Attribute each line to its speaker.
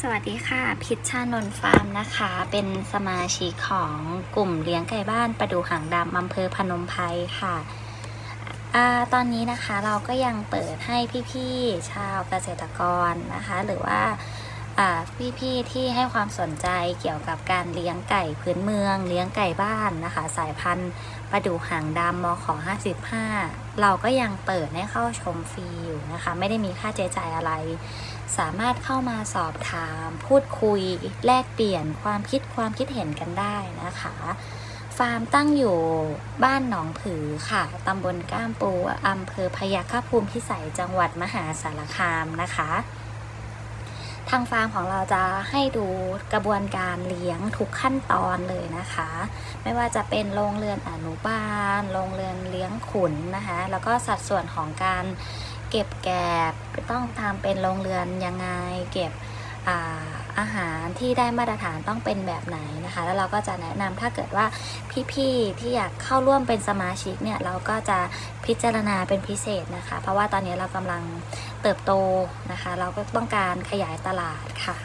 Speaker 1: สวัสดีค่ะ พิชชานนท์ฟาร์มนะคะ เป็นสมาชิกของกลุ่มเลี้ยงไก่บ้านประดูหางดำอำเภอพนมไพรค่ะอตอนนี้นะคะเราก็ยังเปิดให้พี่ๆชาวเกษตรกรนะคะ หรือว่า พี่ๆที่ให้ความสนใจเกี่ยวกับการเลี้ยงไก่พื้นเมือง เลี้ยงไก่บ้านนะคะ สายพันธุ์ประดูหางดำมขอ55 เราก็ยังเปิดให้เข้าชมฟรีอยู่นะคะ ไม่ได้มีค่าใช้จ่ายอะไร สามารถเข้ามาสอบถาม พูดคุย แลกเปลี่ยนความคิดความคิดเห็นกันได้นะคะฟาร์มตั้งอยู่บ้านหนองผือค่ะ ตำบลก้ามปู อำเภอพยัคฆภูมิพิสัย จังหวัดมหาสารคามนะคะ ทางฟาร์มของเราจะให้ดูกระบวนการเลี้ยงทุกขั้นตอนเลยนะคะ ไม่ว่าจะเป็นโรงเรือนอนุบาลโรงเรือนเลี้ยงขุนนะคะ แล้วก็สัดส่วนของการเก็บแกบต้องทำเป็นโรงเรือนยังไงเก็บอาอาหารที่ได้มาตรฐานต้องเป็นแบบไหนนะคะ แล้วเราก็จะแนะนำถ้าเกิดว่าพี่ๆที่อยากเข้าร่วมเป็นสมาชิกเนี่ยเราก็จะพิจารณาเป็นพิเศษนะคะ เพราะว่าตอนนี้เรากำลัง เติบโตนะคะ เราก็ต้องการขยายตลาดค่ะ